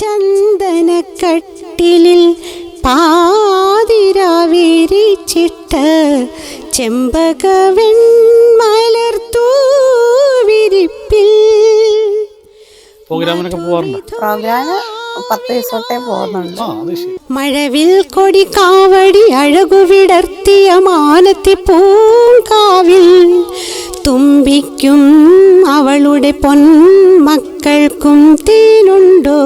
ചന്ദനക്കട്ടിലിൽ പാതിരാവിരിച്ചിട്ട് ചെമ്പക വെൺമലർത്തൂ വിരിപ്പിൽ പ്രോഗ്രാമിനൊക്കെ പോവാറുണ്ടോ? പ്രോഗ്രാം പത്ത് ദിവസത്തെ പോകുന്നുണ്ട്. മഴവിൽ കൊടി കാവടി അഴകു വിടർത്തിയ മാനത്തി പൂങ്കാവിൽ തുമ്പിക്കും അവളുടെ പൊന്മക്കൾക്കും തേനുണ്ടോ?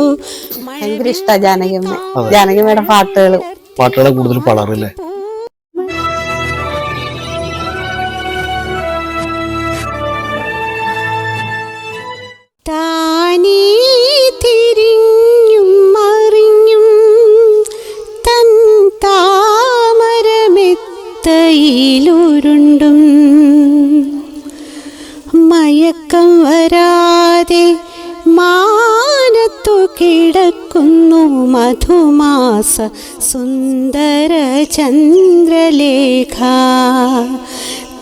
ഭയങ്കര ഇഷ്ടമാണ് ജാനകിയമ്മ. ജാനകിയമ്മയുടെ പാട്ടുകൾ പാട്ടുകളെ കൂടുതൽ പാടാറില്ലേ? താമരമെത്തയിലുരുണ്ടും മയക്കം വരാതെ മാനത്തു കിടക്കുന്നു മധുമാസ സുന്ദര ചന്ദ്രലേഖ.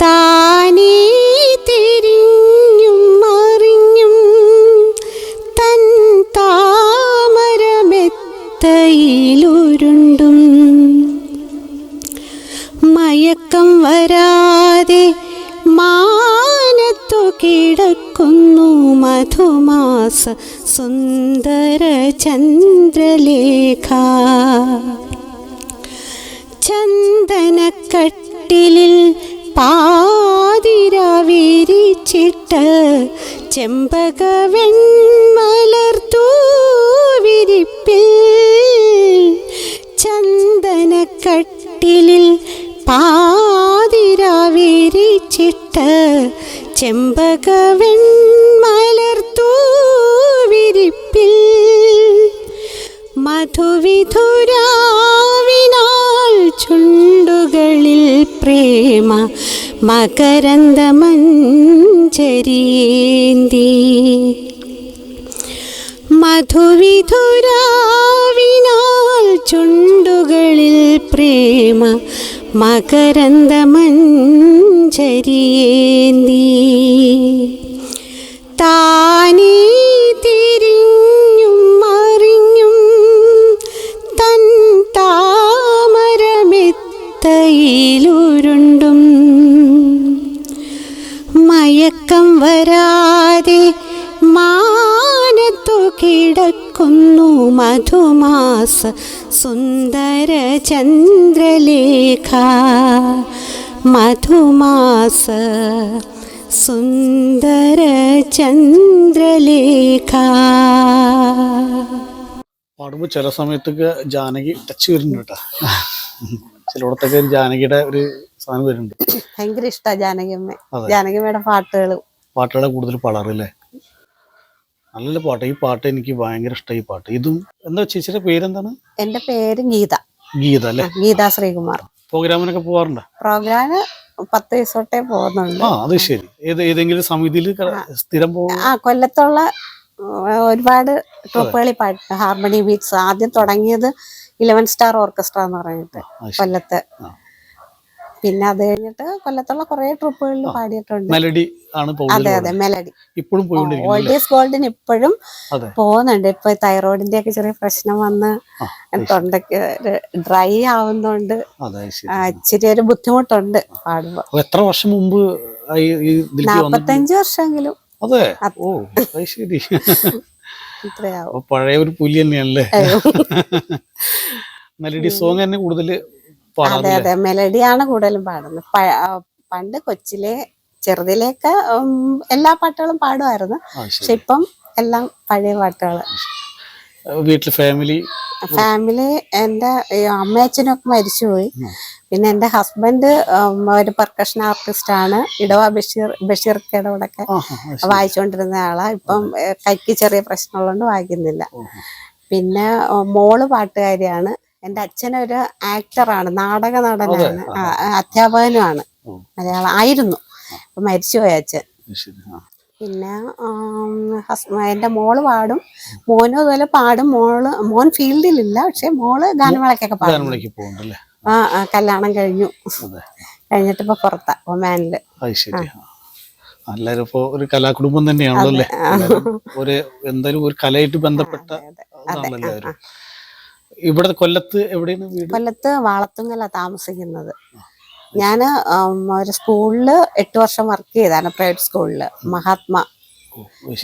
താനേ തിരിഞ്ഞും വരാതെ മാനത്തു കിടക്കുന്നു മധുമാസ സുന്ദര ചന്ദ്രലേഖ. ചന്ദനക്കട്ടിലിൽ പാതിരാവിരിച്ചിട്ട് ചെമ്പക വെൺമലർത്തൂ പാതിരാവിരിച്ചിട്ട് ചെമ്പകവിൻ വെൺമലർത്തൂ വിരിപ്പിൽ. മധുവിധുരാവിനാൾ ചുണ്ടുകളിൽ പ്രേമ മകരന്ദമഞ്ചരിയേന്തി മധുവിധുരാവിനാൽ ചുണ്ടുകളിൽ പ്രേമ മകരന്ദമഞ്ചരിയേന്തി താനേ തിരിഞ്ഞും മറിഞ്ഞും തൻ താമരമെത്തയിലുരുണ്ടും. മയക്കം വരാതെ മാനത്തു കിടക്കുന്നു മധുമാസ സുന്ദര ചന്ദ്രലേഖ. മധുമാസ സുന്ദര ചന്ദ്രലേഖ. പാടുമ്പോൾ ചില സമയത്തൊക്കെ ജാനകി ടച്ച് വരുന്നുണ്ട് കേട്ടോ. ചിലയിടത്തൊക്കെ ജാനകിയുടെ ഒരു സാധനം വരുന്നുണ്ട്. ഭയങ്കര ഇഷ്ടമാണ് ജാനകിയമ്മ. ജാനകിയമ്മയുടെ പാട്ടുകൾ പാട്ടുകളെ കൂടുതൽ പാടാറില്ലേ? നല്ല പാട്ട്. ഈ പാട്ട് എനിക്ക് ഭയങ്കര ഇഷ്ടമായി ഈ പാട്ട്. ഇതും എന്താ ചേച്ചിയുടെ പേരെന്താണ്? എന്റെ പേര് ഗീത. ഗീത അല്ലേ? ഗീത ശ്രീകുമാർ. പ്രോഗ്രാമിനൊക്കെ പോവാറുണ്ടോ പ്രോഗ്രാം പത്ത് ദിവസത്തെ പോകുന്നുണ്ട്. ആ അത് ശരി. ഏത് ഏതെങ്കിലും സമിതിയിൽ സ്ഥിരം പോകും ആ കൊല്ലത്തുള്ള ഒരുപാട് ട്രൂപ്പുകളിൽ പാട്ട് ഹാർമണി ബീറ്റ്സ് ആദ്യം തുടങ്ങിയത് ഇലവൻ സ്റ്റാർ ഓർക്കസ്ട്ര എന്ന് പറഞ്ഞിട്ട് കൊല്ലത്ത്. പിന്നെ അത് കഴിഞ്ഞിട്ട് കൊല്ലത്തുള്ള കുറെ ട്രിപ്പുകളിൽ പാടിയിട്ടുണ്ട്. മെലഡി ആണ് അതെ അതെ മെലഡി. ഇപ്പോഴും ഓൾഡ് ഈസ് ഗോൾഡിന് ഇപ്പോഴും പോകുന്നുണ്ട്. ഇപ്പൊ തൈറോയിഡിന്റെ ഒക്കെ ചെറിയ പ്രശ്നം വന്ന് തൊണ്ടക്ക് ഡ്രൈ ആവുന്നോണ്ട് ഇച്ചിരി ഒരു ബുദ്ധിമുട്ടുണ്ട് പാടുമ്പോ എത്ര വർഷം മുമ്പ് നാപ്പത്തഞ്ച് വർഷമെങ്കിലും. അതെ? ഓ ശരി. പഴയ ഒരു പുലി തന്നെയാണല്ലേ? മെലഡി സോങ് തന്നെ കൂടുതൽ അതെ അതെ. മെലഡിയാണ് കൂടുതലും പാടുന്നത്. പണ്ട് കൊച്ചിലെ ചെറുതിലേക്ക് എല്ലാ പാട്ടുകളും പാടുമായിരുന്നു. പക്ഷെ ഇപ്പം എല്ലാം പഴയ പാട്ടുകൾ വീട്ടിൽ ഫാമിലി ഫാമിലി എന്റെ അമ്മയച്ഛനൊക്കെ മരിച്ചുപോയി. പിന്നെ എന്റെ ഹസ്ബൻഡ് ഒരു പെർക്കഷൻ ആർട്ടിസ്റ്റ് ആണ്. ഇടവ ബഷീർ ബഷീർ കൂടെ ഒക്കെ വായിച്ചുകൊണ്ടിരുന്ന ആളാ. ഇപ്പം കൈക്ക് ചെറിയ പ്രശ്നമുള്ളതുകൊണ്ട് വായിക്കുന്നില്ല. പിന്നെ മോൾ പാട്ടുകാരിയാണ്. എന്റെ അച്ഛനൊരു ആക്ടറാണ് നാടക നടനാണ് അധ്യാപകനുമാണ്. മലയാളം ആയിരുന്നു മരിച്ചുപോയ അച്ഛൻ. പിന്നെ എന്റെ എന്റെ മോൾ പാടും. മോനും അതുപോലെ പാടും. മോൾ മോൻ ഫീൽഡിലില്ല പക്ഷെ മോൾ ഗാനമേളക്കൊക്കെ പാടും. ആ കല്യാണം കഴിഞ്ഞു. കഴിഞ്ഞിട്ട് ഇപ്പൊ പുറത്താ ഒമാനിൽ എല്ലാരും ഇപ്പോ ഒരു കലാകുടുംബം തന്നെയാണല്ലോ അല്ലേ? ഒരു എന്തായാലും ഒരു കലയായിട്ട് ബന്ധപ്പെട്ട ഇവിടെ കൊല്ലത്ത് എവിടെയാണ് വീട്? കൊല്ലത്ത് വാളത്തുങ്ങല താമസിക്കുന്നത്. ഞാൻ ഒരു സ്കൂളിൽ എട്ട് വർഷം വർക്ക് ചെയ്താണ് പ്രൈവറ്റ് സ്കൂളിൽ മഹാത്മാ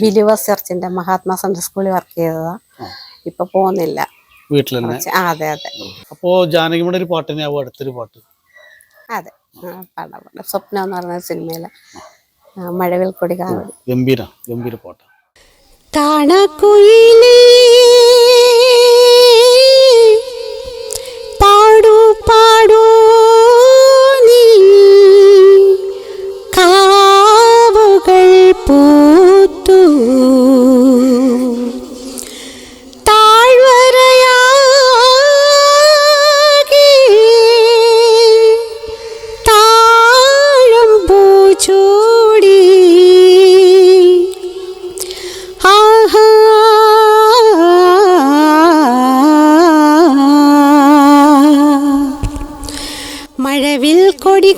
ബിലീവേഴ്സ് ചർച്ചിന്റെ മഹാത്മാ സെൻട്രൽ സ്കൂളിൽ വർക്ക് ചെയ്തതാ. ഇപ്പൊ പോകുന്നില്ല വീട്ടിൽ തന്നെ അതെ അതെ. അപ്പോ ജാനകിയുടെ ഒരു പാട്ട് തന്നെയാവും അടുത്തൊരു പാട്ട്? അതെ. ആ, പാടാം പാടാം സ്വപ്നം എന്ന് പറഞ്ഞ സിനിമയിൽ. മഴവിൽ കൊടി കാണും ഗംഭീര ഗംഭീര പാട്ട്. കാണക്കുയിലേ പാടൂ പാടൂ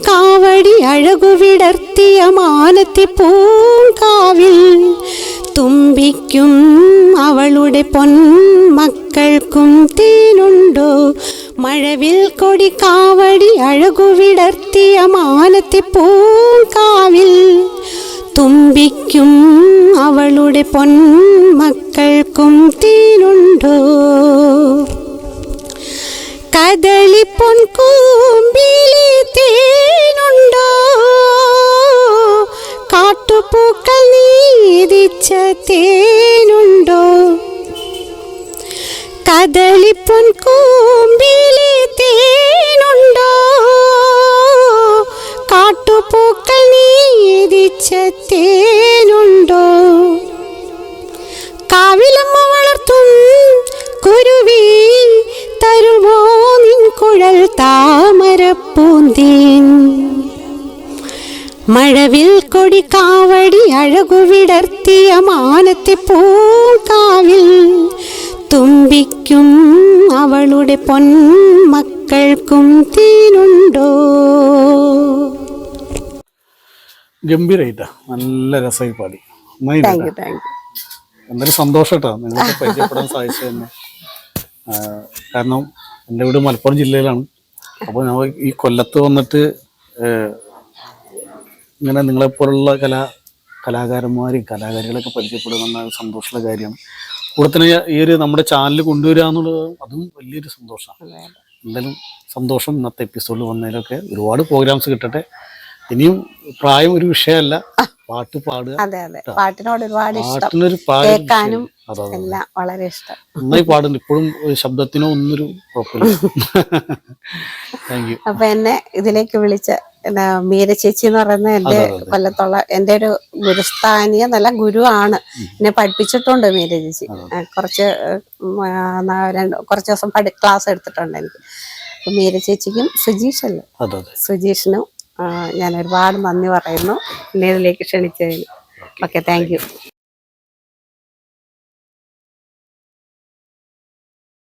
കാവടി അഴകുവിടർത്തിയ മാനത്തി പൂങ്കാവിൽ തുമ്പിക്കും അവളുടെ പൊന്മക്കൾക്കും തേനുണ്ടോ? മഴവിൽ കൊടി കാവടി അഴകുവിടർത്തിയ മാനത്തി പൂങ്കാവിൽ തുമ്പിക്കും അവളുടെ പൊന്മക്കൾക്കും തേനുണ്ടോ? കദളി പൊൻകൂമ്പിലെ തേനുണ്ടോ കാട്ടുപൂക്കൾ നീതിച്ച തേനുണ്ടോ? കദളിപ്പൊൻ കൂമ്പിലെ തേനുണ്ടോ? കാട്ടുപൂക്കൾ നീതിച്ച തേനുണ്ടോ? കാവിലമ്മ വളർത്തും കുരുവി തരുമോ നിൻ കുഴൽ താമരപ്പൂന്തീൻ മഴവിൽ കൊടി കാവടി അഴകുവിടർത്തിയ മാനത്തെ പൂങ്കാവിൽ തുമ്പിക്കും അവളുടെ പൊന്മക്കൾക്കും തീനുണ്ടോ? ഗംഭീരായിട്ടാ. നല്ല രസമായി പാടി. എന്തായാലും സന്തോഷം കേട്ടോ. നിങ്ങൾക്ക് പരിചയപ്പെടാൻ സാധിച്ചു തന്നെ. കാരണം എന്റെ വീട് മലപ്പുറം ജില്ലയിലാണ്. അപ്പോൾ ഞങ്ങൾ ഈ കൊല്ലത്ത് വന്നിട്ട് ഇങ്ങനെ നിങ്ങളെപ്പോലുള്ള കലാ കലാകാരന്മാരെയും കലാകാരികളൊക്കെ പരിചയപ്പെടുക എന്ന സന്തോഷമുള്ള കാര്യമാണ് കൂടെ തന്നെ ഈ ഒരു നമ്മുടെ ചാനൽ കൊണ്ടുവരിക എന്നുള്ളത് അതും വലിയൊരു സന്തോഷമാണ്. എന്തായാലും സന്തോഷം ഇന്നത്തെ എപ്പിസോഡിൽ വന്നതിലൊക്കെ ഒരുപാട് പ്രോഗ്രാംസ് കിട്ടട്ടെ. ഇനിയും പ്രായം ഒരു വിഷയമല്ല. പാട്ട് പാടുക. അതെ അതെ. പാട്ടിനോട് ഒരുപാട് ഇഷ്ടം. പാട്ടിനൊരു കേൾക്കാനും എല്ലാം വളരെ ഇഷ്ടം. നന്നായി പാടുന്നുണ്ട്. ഇപ്പോഴും ശബ്ദത്തിനോ ഒന്നൊരു കുഴപ്പമില്ല. അപ്പൊ എന്നെ ഇതിലേക്ക് വിളിച്ച മീര ചേച്ചി എന്ന് പറയുന്ന എന്റെ. കൊല്ലത്തുള്ള എന്റെ ഒരു ഗുരുസ്ഥാനീയ നല്ല ഗുരു ആണ്. എന്നെ പഠിപ്പിച്ചിട്ടുണ്ട് മീര ചേച്ചി. കുറച്ച് രണ്ട് കുറച്ച് ദിവസം ക്ലാസ് എടുത്തിട്ടുണ്ട് എനിക്ക്. മീര ചേച്ചിക്കും സുജീഷല്ലേ സുജീഷിനും ഞാൻ ഒരുപാട് നന്ദി പറയുന്നു. എന്നെ ഇതിലേക്ക് ക്ഷണിച്ചതിന്. Okay thank